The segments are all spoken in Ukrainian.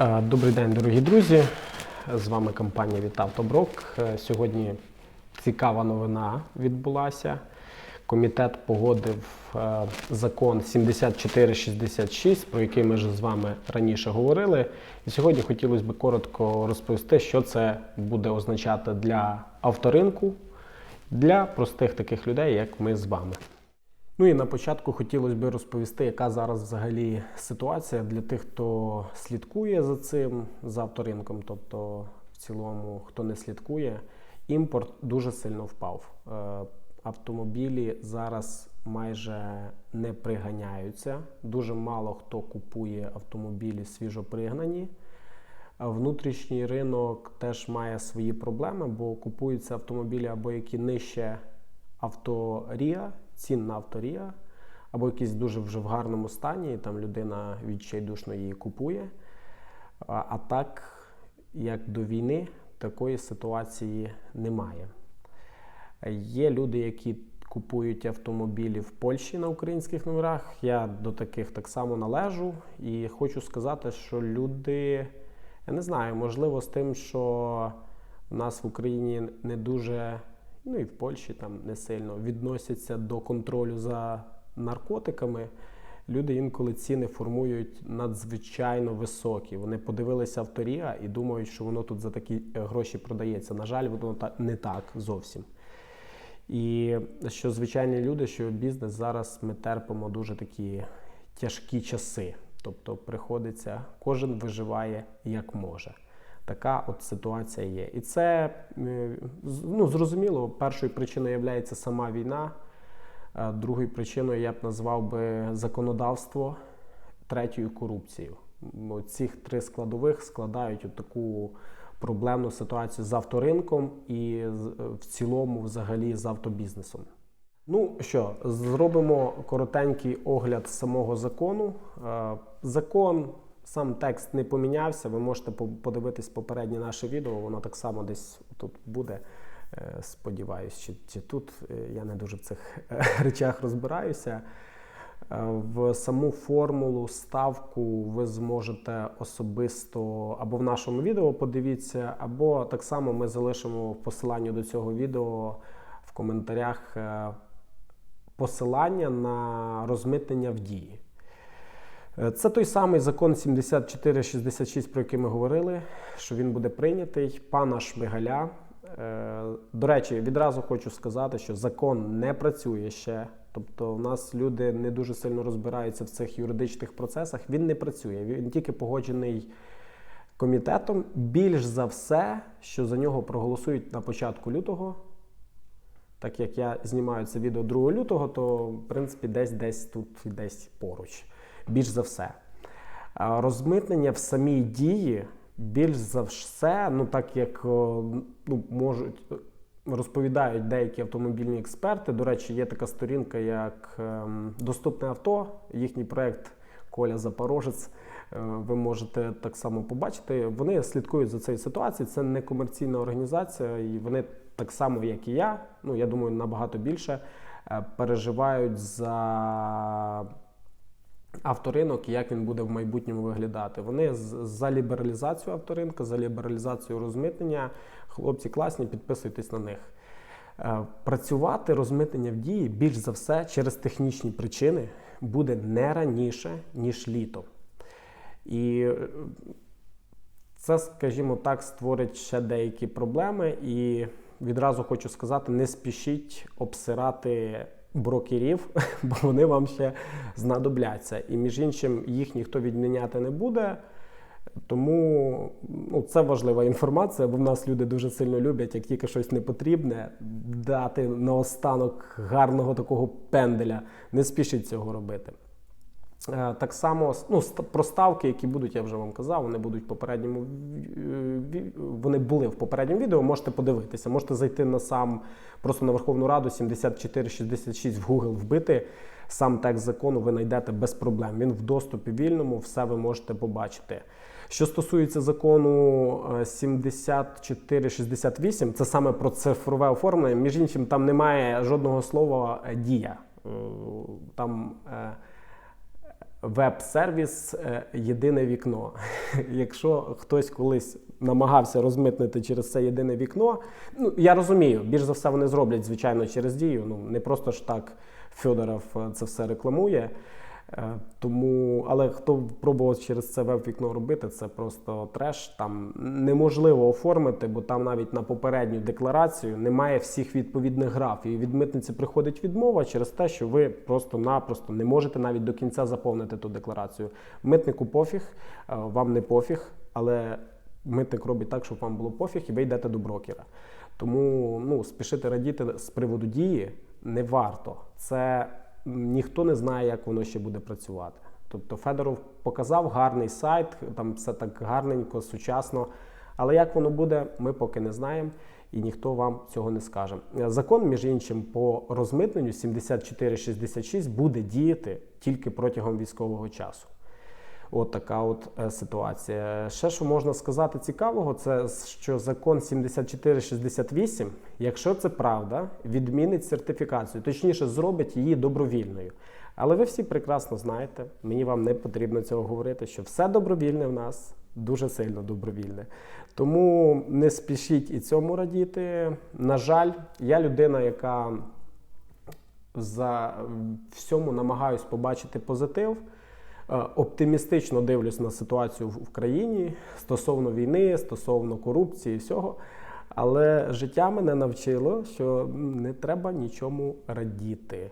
Добрий день, дорогі друзі. З вами компанія Вітавтоброк. Е, Сьогодні цікава новина відбулася. Комітет погодив е, закон 7466, про який ми вже з вами раніше говорили. І сьогодні хотілося б коротко розповісти, що це буде означати для авторинку, для простих таких людей, як ми з вами. Ну і на початку хотілося б розповісти, яка зараз взагалі ситуація для тих, хто слідкує за цим, за авторинком. Тобто, в цілому, хто не слідкує, імпорт дуже сильно впав. Е, Автомобілі зараз майже не приганяються. Дуже мало хто купує автомобілі свіжопригнані. Внутрішній ринок теж має свої проблеми, бо купуються автомобілі або які нижче авторія, цін на авторія, або якісь дуже вже в гарному стані, і там людина відчайдушно її купує. А, а так, як до війни, такої ситуації немає. Є люди, які купують автомобілі в Польщі на українських номерах. Я до таких так само належу. І хочу сказати, що люди, я не знаю, можливо, з тим, що в нас в Україні не дуже, ну і в Польщі там не сильно відносяться до контролю за наркотиками. Люди інколи ціни формують надзвичайно високі. Вони подивилися авторія і думають, що воно тут за такі е, гроші продається. На жаль, воно не так зовсім. І що звичайні люди, що бізнес зараз ми терпимо дуже такі тяжкі часи. Тобто приходиться, кожен виживає як може. Така от ситуація є. І це е, ну, зрозуміло, першою причиною є сама війна, другою причиною я б назвав би законодавство, третьою корупцію. М, Цих три складових складають от таку проблемну ситуацію з авторинком і в цілому, взагалі, з автобізнесом. Ну що, зробимо коротенький огляд самого закону. Е, Закон, сам текст не помінявся. Ви можете подивитись попереднє наше відео, воно так само десь тут буде. Е, Сподіваюсь, чи, чи тут Е, я не дуже в цих е, речах розбираюся. В саму формулу ставку ви зможете особисто або в нашому відео подивіться, або так само ми залишимо в посиланні до цього відео в коментарях посилання на розмитнення в дії. Е, Це той самий закон 7466, про який ми говорили, що він буде прийнятий. Пана Шмигаля. Е, До речі, відразу хочу сказати, що закон не працює ще. Тобто, в нас люди не дуже сильно розбираються в цих юридичних процесах. Він не працює. Він тільки погоджений комітетом. Більш за все, що за нього проголосують на початку лютого. Так як я знімаю це відео 2 лютого, то в принципі десь десь тут десь поруч. Більш за все. Розмитнення в самій дії, більш за все, ну так як ну, можуть розповідають деякі автомобільні експерти. До речі, є така сторінка, як ем, Доступне авто, їхній проект Коля Запорожець. Е, Ви можете так само побачити. Вони слідкують за цією ситуацією. Це не комерційна організація, і вони так само, як і я. Ну я думаю, набагато більше е, переживають за авторинок і як він буде в майбутньому виглядати. Вони за лібералізацію авторинка, за лібералізацію розмитнення. Хлопці класні, підписуйтесь на них. Е, Працювати розмитнення в дії більш за все через технічні причини буде не раніше, ніж літо. І е, це, скажімо так, створить ще деякі проблеми. І відразу хочу сказати: не спішіть обсирати брокерів, бо вони вам ще знадобляться. І між іншим, їх ніхто відміняти не буде. Тому ну, це важлива інформація, бо в нас люди дуже сильно люблять, як тільки щось не потрібне, дати наостанок гарного такого пенделя. Не спішіть цього робити. Е, Так само ну, про ставки, які будуть, я вже вам казав, вони будуть в попередньому вони були в попередньому відео. Можете подивитися, можете зайти на сам просто на Верховну Раду 7466 в Google вбити. Сам текст закону ви знайдете без проблем. Він в доступі вільному, все ви можете побачити. Що стосується закону е, 7468, це саме про цифрове оформлення. Між іншим, там немає жодного слова е, дія. Е, Там е, веб-сервіс е, єдине вікно. Якщо хтось колись намагався розмитнити через це єдине вікно, ну я розумію, більш за все вони зроблять, звичайно, через дію. Ну не просто ж так Федоров е, це все рекламує. Е, Тому, але хто пробував через це веб-вікно робити, це просто треш. Там неможливо оформити, бо там навіть на попередню декларацію немає всіх відповідних граф. І від митниці приходить відмова через те, що ви просто-напросто не можете навіть до кінця заповнити ту декларацію. Митнику пофіг, е, вам не пофіг, але митник робить так, щоб вам було пофіг, і ви йдете до брокера. Тому ну, спішити радіти з приводу дії не варто. Це ніхто не знає, як воно ще буде працювати. Тобто Федоров показав гарний сайт, там все так гарненько, сучасно. Але як воно буде, ми поки не знаємо, і ніхто вам цього не скаже. Закон, між іншим, по розмитненню 7466 буде діяти тільки протягом військового часу. От така от е, ситуація. Ще що можна сказати цікавого, це що закон 7468, якщо це правда, відмінить сертифікацію, точніше, зробить її добровільною. Але ви всі прекрасно знаєте, мені вам не потрібно цього говорити, що все добровільне в нас дуже сильно добровільне. Тому не спішіть і цьому радіти. На жаль, я людина, яка за всьому намагаюсь побачити позитив. Е, Оптимістично дивлюсь на ситуацію в в країні стосовно війни, стосовно корупції, і всього. Але життя мене навчило, що не треба нічому радіти.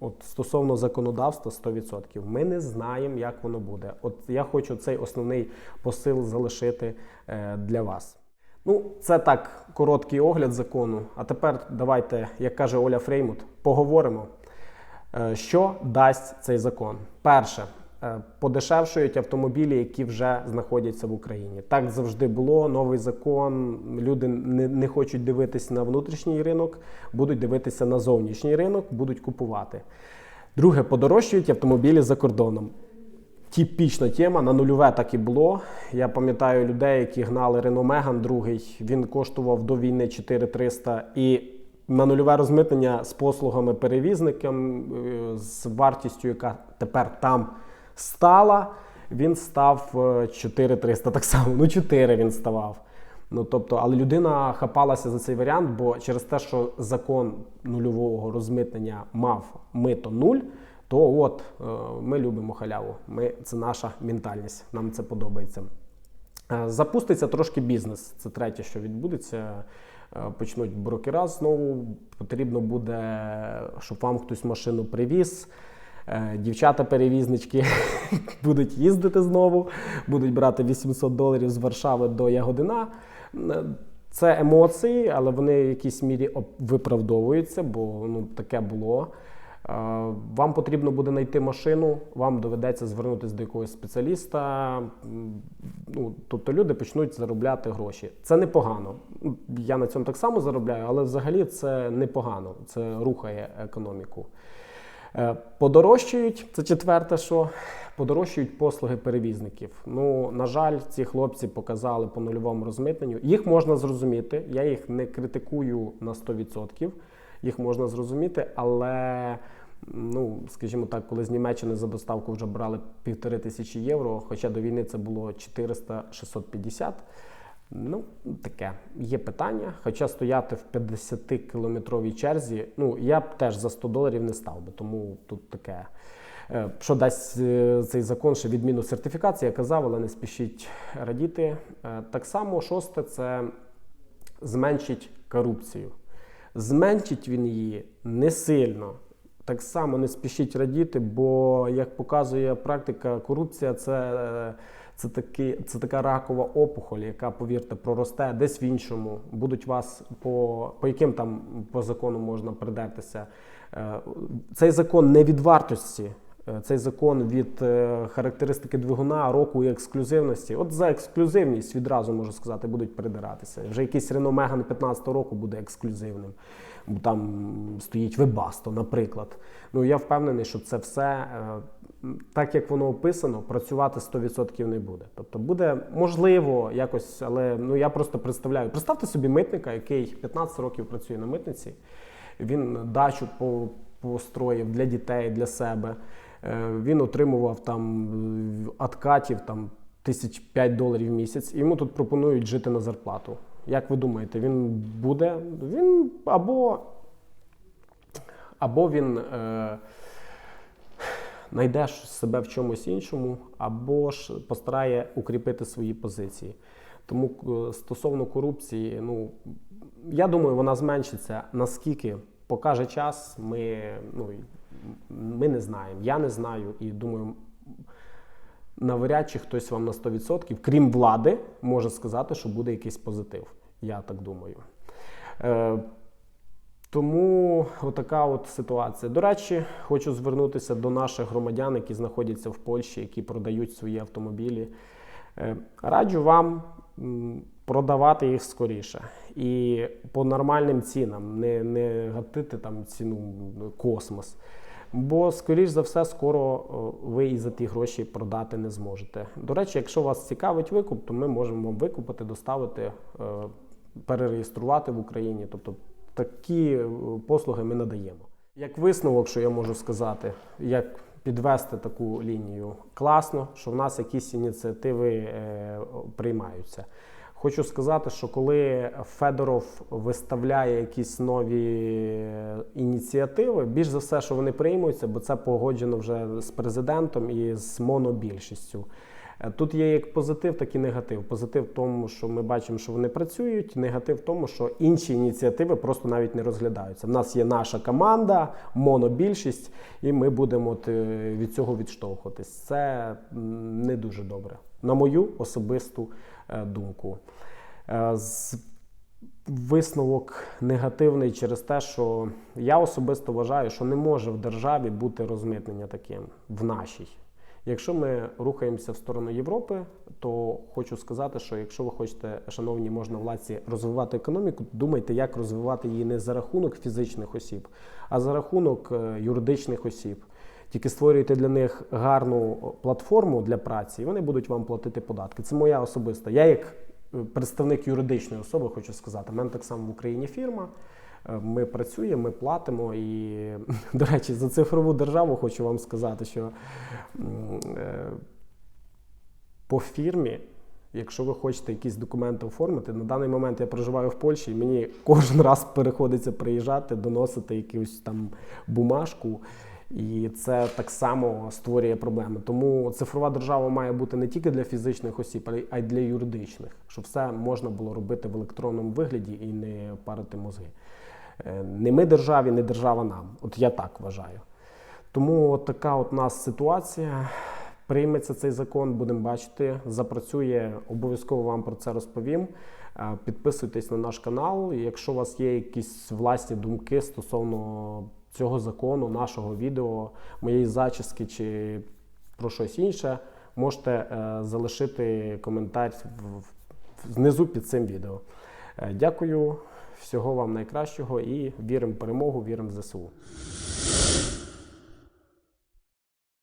От стосовно законодавства 100%. Ми не знаємо, як воно буде. От я хочу цей основний посил залишити е, для вас. Ну, це так короткий огляд закону. А тепер давайте, як каже Оля Фреймут, поговоримо, е, що дасть цей закон. Перше, подешевшують автомобілі, які вже знаходяться в Україні. Так завжди було. Новий закон. Люди не, не хочуть дивитися на внутрішній ринок, будуть дивитися на зовнішній ринок, будуть купувати. Друге, подорожчують автомобілі за кордоном. Типічна тема, на нульове так і було. Я пам'ятаю людей, які гнали Renault Megane другий. Він коштував до війни 4300 і на нульове розмитнення з послугами перевізникам, е, з вартістю, яка тепер там стала, він став е, 4300 так само. Ну 4 він ставав. Ну тобто, але людина хапалася за цей варіант, бо через те, що закон нульового розмитнення мав мито нуль, то от е, ми любимо халяву. Ми це наша ментальність. Нам це подобається. Е, Запуститься трошки бізнес. Це третє, що відбудеться. Е, Почнуть брокера знову. Потрібно буде, щоб вам хтось машину привіз. Е, Дівчата-перевізнички будуть їздити знову, будуть брати 800 доларів з Варшави до Ягодина. Е, Це емоції, але вони в якійсь мірі виправдовуються, бо ну, таке було. Е, Вам потрібно буде знайти машину, вам доведеться звернутися до якогось спеціаліста. Ну, тобто люди почнуть заробляти гроші. Це непогано. Я на цьому так само заробляю, але взагалі це непогано. Це рухає економіку. Е, Подорожчують, це четверте, що подорожчують послуги перевізників. Ну, на жаль, ці хлопці показали по нульовому розмитненню. Їх можна зрозуміти, я їх не критикую на 100%. Їх можна зрозуміти, але, ну, скажімо так, коли з Німеччини за доставку вже брали півтори тисячі євро, хоча до війни це було 400-650. Ну, таке є питання. Хоча стояти в 50-кілометровій черзі, ну я б теж за 100 доларів не став би, тому тут таке. Е, Що дасть е, цей закон ще відміну сертифікації, я казав, але не спішіть радіти. Е, Так само, шосте це зменшить корупцію. Зменшить він її не сильно. Так само не спішіть радіти, бо як показує практика, корупція це, е, це, таки, це така ракова опухоль, яка, повірте, проросте десь в іншому. Будуть вас по, по яким там по закону можна придертися. Е, Цей закон не від вартості. Е, Цей закон від е, характеристики двигуна, року і ексклюзивності. От за ексклюзивність відразу можу сказати, будуть придиратися. Вже якийсь Renault Megane 15 року буде ексклюзивним. Бо там стоїть Webasto, наприклад. Ну я впевнений, що це все е, так, як воно описано, працювати 100% не буде. Тобто буде можливо якось, але ну я просто представляю. Представте собі митника, який 15 років працює на митниці. Він дачу построїв для дітей, для себе. Е, Він отримував там откатів там тисяч 5 доларів в місяць. І йому тут пропонують жити на зарплату. Як ви думаєте, він буде? Він або, або він. Е, знайде себе в чомусь іншому, або ж постарає укріпити свої позиції. Тому е, стосовно корупції, ну я думаю, вона зменшиться. Наскільки покаже час, ми, ну, ми не знаємо. Я не знаю і думаю, навряд чи хтось вам на 100%, крім влади, може сказати, що буде якийсь позитив. Я так думаю. Е, тому отака от ситуація. До речі, хочу звернутися до наших громадян, які знаходяться в Польщі, які продають свої автомобілі. Е, Раджу вам продавати їх скоріше і по нормальним цінам, не, не гатити там ціну космос. Бо, скоріш за все, скоро ви і за ті гроші продати не зможете. До речі, якщо вас цікавить викуп, то ми можемо вам викупити, доставити, е, перереєструвати в Україні. Тобто такі е, послуги ми надаємо. Як висновок, що я можу сказати, як підвести таку лінію, класно, що в нас якісь ініціативи е, приймаються. Хочу сказати, що коли Федоров виставляє якісь нові ініціативи, більш за все, що вони приймуться, бо це погоджено вже з президентом і з монобільшістю. Е, Тут є як позитив, так і негатив. Позитив в тому, що ми бачимо, що вони працюють. Негатив в тому, що інші ініціативи просто навіть не розглядаються. В нас є наша команда, монобільшість, і ми будемо е, від цього відштовхуватись. Це не дуже добре, на мою особисту е, думку. Е, Висновок негативний через те, що я особисто вважаю, що не може в державі бути розмитнення таким в нашій. Якщо ми рухаємося в сторону Європи, то хочу сказати, що якщо ви хочете, шановні можновладці, розвивати економіку, думайте, як розвивати її не за рахунок фізичних осіб, а за рахунок е, юридичних осіб. Тільки створюєте для них гарну платформу для праці, і вони будуть вам платити податки. Це моя особиста. Я як е, представник юридичної особи хочу сказати. У мене так само в Україні фірма. Е, Ми працюємо, ми платимо. І, до речі, за цифрову державу хочу вам сказати, що е, по фірмі, якщо ви хочете якісь документи оформити, на даний момент я проживаю в Польщі, і мені кожен раз приходиться приїжджати, доносити якусь там бумажку. І це так само створює проблеми. Тому цифрова держава має бути не тільки для фізичних осіб, а й для юридичних, щоб все можна було робити в електронному вигляді і не парити мозги. Е, Не ми державі, не держава нам. От я так вважаю. Тому от така от нас ситуація. Прийметься цей закон, будемо бачити. Запрацює, обов'язково вам про це розповім. Е, Підписуйтесь на наш канал. Якщо у вас є якісь власні думки стосовно цього закону, нашого відео, моєї зачіски чи про щось інше, можете е, залишити коментар знизу під цим відео. Е, Дякую, всього вам найкращого і віримо в перемогу, віримо в ЗСУ.